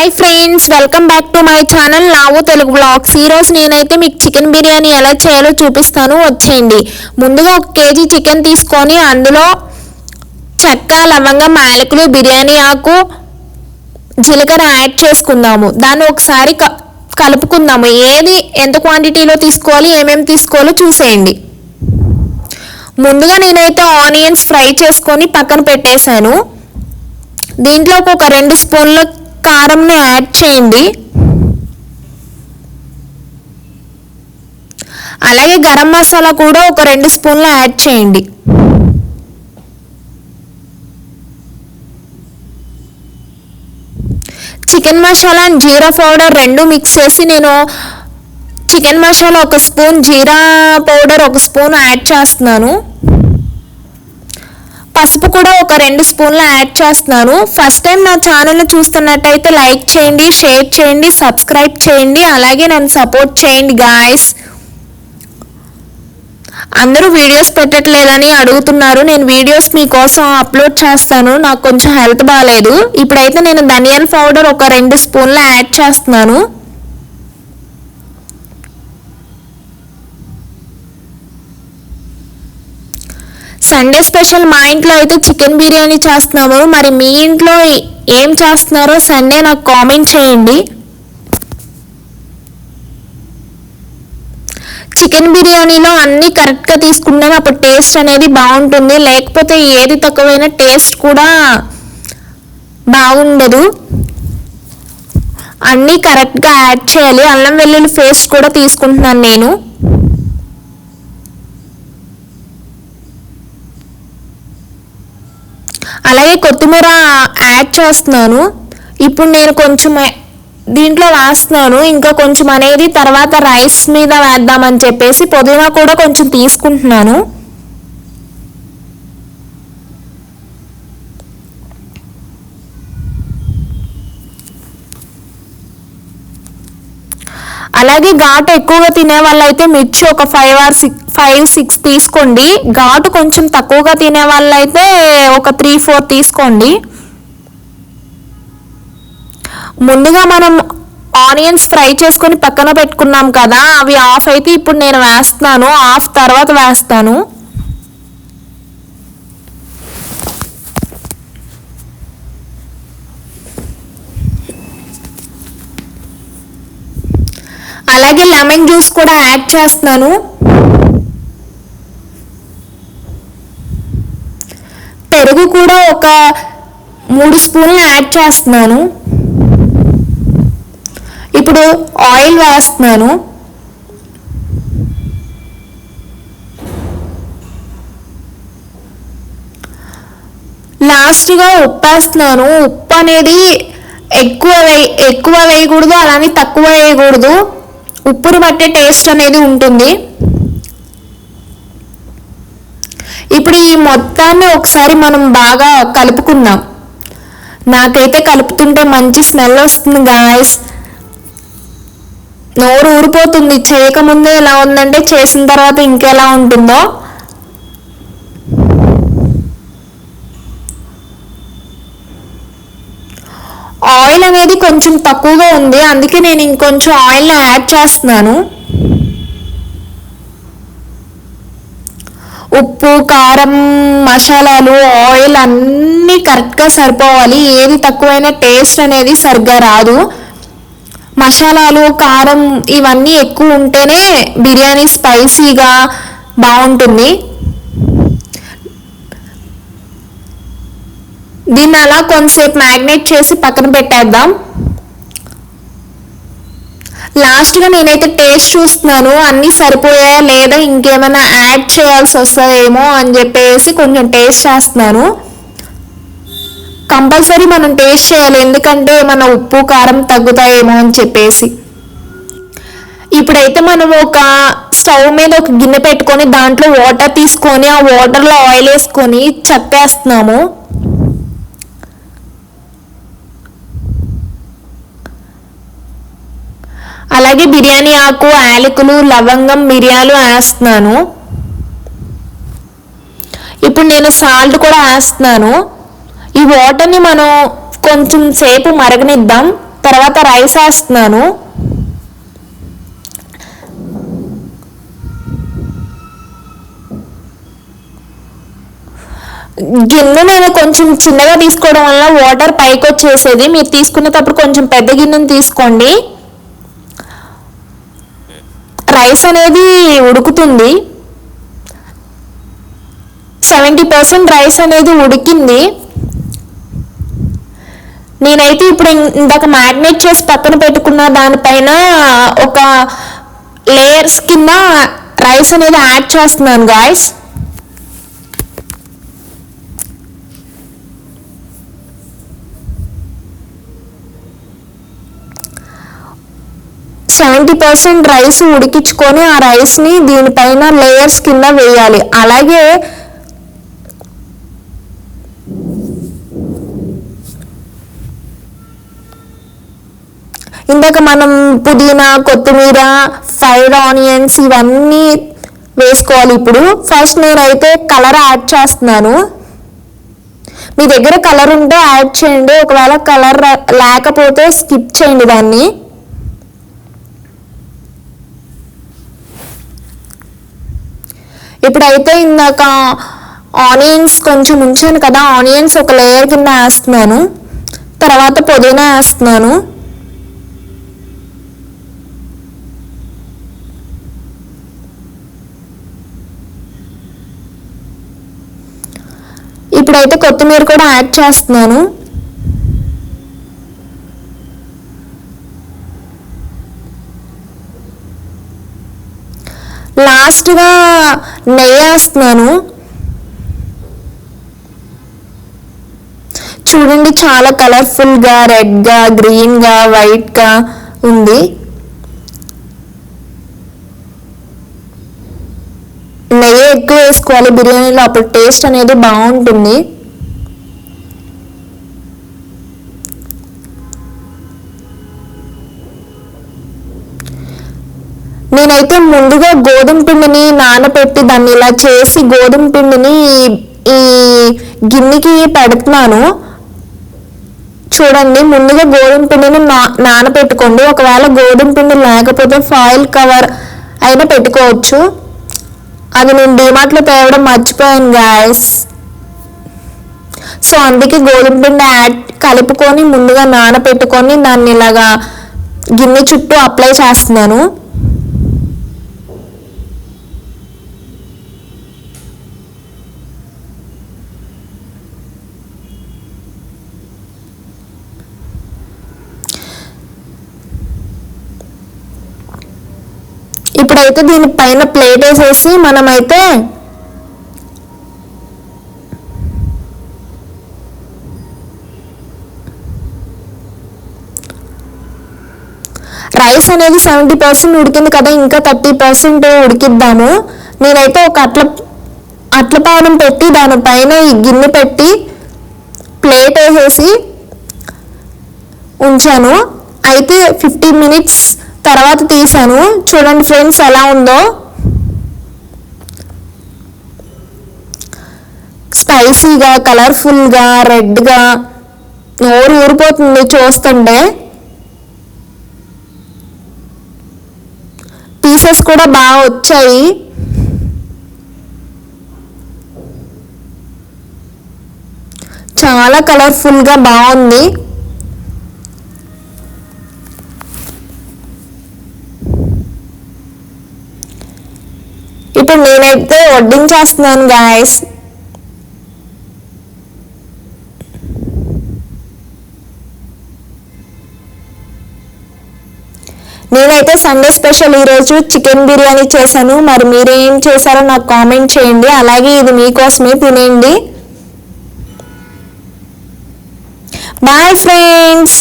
Hi friends welcome back to my channel నావు Telugu blogs ఈరోజు నేనైతే మీకు చికెన్ బిర్యానీ ఎలా చేయాలో చూపిస్తాను. వచ్చేయండి. ముందుగా ఒక కేజీ చికెన్ తీసుకొని అందులో చెక్క లవంగం యాలకులు బిర్యానీ ఆకు జీలకర్ర యాడ్ చేసుకుందాము. దాన్ని ఒకసారి క- కలుపుకుందాము. ఏది ఎంత క్వాంటిటీలో తీసుకోవాలి ఏమేమి తీసుకోవాలో చూసేయండి. ముందుగా నేనైతే ఆనియన్స్ ఫ్రై చేసుకొని పక్కన పెట్టేశాను. దీంట్లో ఒక రెండు స్పూన్ల కారంను యాడ్ చేయండి. అలాగే గరం మసాలా కూడా ఒక రెండు స్పూన్లు యాడ్ చేయండి. Chicken masala and jeera powder రెండు మిక్స్ చేసి నేను చికెన్ మసాలా ఒక స్పూన్ జీరా పౌడర్ ఒక స్పూన్ యాడ్ చేస్తున్నాను. పసుపు కూడా ఒక రెండు స్పూన్లు యాడ్ చేస్తున్నాను. ఫస్ట్ టైం నా ఛానల్ని చూస్తున్నట్టయితే లైక్ చేయండి షేర్ చేయండి సబ్స్క్రైబ్ చేయండి అలాగే నన్ను సపోర్ట్ చేయండి గాయస్ అందరూ వీడియోస్ పెట్టట్లేదని అడుగుతున్నారు. నేను వీడియోస్ మీకోసం అప్లోడ్ చేస్తాను. నాకు కొంచెం హెల్త్ బాగాలేదు ఇప్పుడైతే నేను ధనియాల పౌడర్ ఒక రెండు స్పూన్లు యాడ్ చేస్తున్నాను. సండే స్పెషల్ మా ఇంట్లో అయితే చికెన్ బిర్యానీ చేస్తున్నాము. మరి మీ ఇంట్లో ఏం చేస్తున్నారో సండే నాకు కామెంట్ చేయండి. చికెన్ బిర్యానీలో అన్నీ కరెక్ట్గా తీసుకుంటేనే అప్పుడు టేస్ట్ అనేది బాగుంటుంది. లేకపోతే ఏది తక్కువైనా టేస్ట్ కూడా బాగుండదు. అన్నీ కరెక్ట్గా యాడ్ చేయాలి. అల్లం వెల్లుల్లి పేస్ట్ కూడా తీసుకుంటున్నాను నేను. అలాగే కొత్తిమీర యాడ్ చేస్తున్నాను. ఇప్పుడు నేను కొంచెం దీంట్లో వేస్తున్నాను ఇంకా కొంచెం అనేది తర్వాత రైస్ మీద వేద్దామని చెప్పేసి పుదీనా కూడా కొంచెం తీసుకుంటున్నాను. అలాగే ఘాటు ఎక్కువగా తినే వాళ్ళైతే మిర్చి ఒక five or six five six తీసుకోండి. ఘాటు కొంచెం తక్కువగా తినే వాళ్ళైతే ఒక త్రీ ఫోర్ తీసుకోండి. ముందుగా మనం ఆనియన్స్ ఫ్రై చేసుకొని పక్కన పెట్టుకున్నాం కదా అవి ఆఫ్ అయితే ఇప్పుడు నేను వేస్తున్నాను ఆఫ్ తర్వాత వేస్తాను. అలాగే లెమన్ జ్యూస్ కూడా యాడ్ చేస్తున్నాను. పెరుగు కూడా ఒక మూడు స్పూన్లు యాడ్ చేస్తున్నాను. ఇప్పుడు ఆయిల్ వేస్తున్నాను. లాస్ట్గా ఉప్పు వేస్తున్నాను ఉప్పు అనేది ఎక్కువ వేయ ఎక్కువ వేయకూడదు అలానే తక్కువ వేయకూడదు. ఉప్పుని బట్టే టేస్ట్ అనేది ఉంటుంది. ఇప్పుడు ఈ మొత్తాన్ని ఒకసారి మనం బాగా కలుపుకుందాం. నాకైతే కలుపుతుంటే మంచి స్మెల్ వస్తుంది గాయస్ నోరు ఊరిపోతుంది చేయకముందే ఎలా ఉందంటే చేసిన తర్వాత ఇంకెలా ఉంటుందో ఆయిల్ అనేది కొంచెం తక్కువగా ఉంది. అందుకే నేను ఇంకొంచెం ఆయిల్ యాడ్ చేస్తున్నాను. ఉప్పు కారం మసాలాలు ఆయిల్ అన్నీ కరెక్ట్గా సరిపోవాలి. ఏది తక్కువైనా టేస్ట్ అనేది సరిగ్గా రాదు. మసాలాలు కారం ఇవన్నీ ఎక్కువ ఉంటేనే బిర్యానీ స్పైసీగా బాగుంటుంది. దీన్ని అలా కొంతసేపు మ్యాగ్నేట్ చేసి పక్కన పెట్టేద్దాం. లాస్ట్గా నేనైతే టేస్ట్ చూస్తున్నాను అన్నీ సరిపోయాయా లేదా ఇంకేమైనా యాడ్ చేయాల్సి వస్తుందేమో అని చెప్పేసి కొంచెం టేస్ట్ చేస్తున్నాను. కంపల్సరీ మనం టేస్ట్ చేయాలి ఎందుకంటే మన ఉప్పు కారం తగ్గుతాయేమో అని చెప్పేసి. ఇప్పుడైతే మనం ఒక స్టవ్ మీద ఒక గిన్నె పెట్టుకొని దాంట్లో వాటర్ తీసుకొని ఆ వాటర్లో ఆయిల్ వేసుకొని చెప్పేస్తున్నాము అలాగే బిర్యానీ ఆకు యాలకులు లవంగం మిరియాలు వేస్తున్నాను. ఇప్పుడు నేను సాల్ట్ కూడా వేస్తున్నాను. ఈ వాటర్ని మనం కొంచెం సేపు మరగనిద్దాం. తర్వాత రైస్ వేస్తున్నాను. గిన్నె నేను కొంచెం చిన్నగా తీసుకోవడం వల్ల వాటర్ పైకి వచ్చేసేది మీరు తీసుకునేటప్పుడు కొంచెం పెద్ద గిన్నెని తీసుకోండి. రైస్ అనేది ఉడుకుతుంది. సెవెంటీ పర్సెంట్ రైస్ అనేది ఉడికింది. నేనైతే ఇప్పుడు ఇందాక మ్యాగ్నేట్ చేసి పక్కన పెట్టుకున్న దానిపైన ఒక లేయర్స్ కింద రైస్ అనేది యాడ్ చేస్తున్నాను గాయస్. సెవెంటీ పర్సెంట్ రైస్ ఉడికించుకొని ఆ రైస్ని దీనిపైన లేయర్స్ కింద వేయాలి. అలాగే ఇందాక మనం పుదీనా కొత్తిమీర ఫ్రైడ్ ఆనియన్స్ ఇవన్నీ వేసుకోవాలి. ఇప్పుడు ఫస్ట్ నేనైతే కలర్ యాడ్ చేస్తున్నాను. మీ దగ్గర కలర్ ఉంటే యాడ్ చేయండి. ఒకవేళ కలర్ లేకపోతే స్కిప్ చేయండి దాన్ని. ఇప్పుడైతే ఇందాక ఆనియన్స్ కొంచెం ఉంచాను కదా ఆనియన్స్ ఒక లేయర్ కింద వేస్తున్నాను. తర్వాత పుదీనా వేస్తున్నాను. ఇప్పుడైతే కొత్తిమీర కూడా యాడ్ చేస్తున్నాను. లాస్ట్గా నెయ్యి వేస్తున్నాను చూడండి చాలా కలర్ఫుల్గా రెడ్గా గ్రీన్గా వైట్గా ఉంది. నెయ్యి ఎక్కువ వేసుకోవాలి. బిర్యానీలో అప్పుడు టేస్ట్ అనేది బాగుంటుంది. నేనైతే ముందుగా గోధుమ పిండిని నానబెట్టి దాన్ని ఇలా చేసి గోధుమ పిండిని ఈ- గిన్నెకి పెడుతున్నాను. చూడండి ముందుగా గోధుమ పిండిని నా నానబెట్టుకోండి ఒకవేళ గోధుమ పిండి లేకపోతే ఫాయిల్ కవర్ అయినా పెట్టుకోవచ్చు. అది నేను డిమార్ట్లో తేవడం మర్చిపోయాను గాయస్. సో అందుకే గోధుమ పిండి యాడ్ కలుపుకొని ముందుగా నానబెట్టుకొని దాన్ని ఇలాగా గిన్నె చుట్టూ అప్లై చేస్తున్నాను. ఇప్పుడైతే దీని పైన ప్లేట్ వేసేసి మనమైతే రైస్ అనేది సెవెంటీ పర్సెంట్ ఉడికింది కదా ఇంకా థర్టీ పర్సెంట్ ఉడికిద్దాము. నేనైతే ఒక అట్ల అట్ల పానం పెట్టి దానిపైన ఈ గిన్నె పెట్టి ప్లేట్ వేసేసి ఉంచాను. అయితే ఫిఫ్టీ మినిట్స్ తర్వాత తీసాను చూడండి ఫ్రెండ్స్ ఎలా ఉందో. స్పైసీగా కలర్ఫుల్గా రెడ్గా నోరు ఊరిపోతుంది చూస్తుంటే. పీసెస్ కూడా బాగా వచ్చాయి. చాలా కలర్ఫుల్గా బాగుంది. అయితే నేనైతే వడ్డించేస్తున్నాను గాయస్ నేనైతే సండే స్పెషల్ ఈరోజు చికెన్ బిర్యానీ చేశాను. మరి మీరు ఏం చేశారో నాకు కామెంట్ చేయండి. అలాగే ఇది మీకోసమే తినేయండి. Bye friends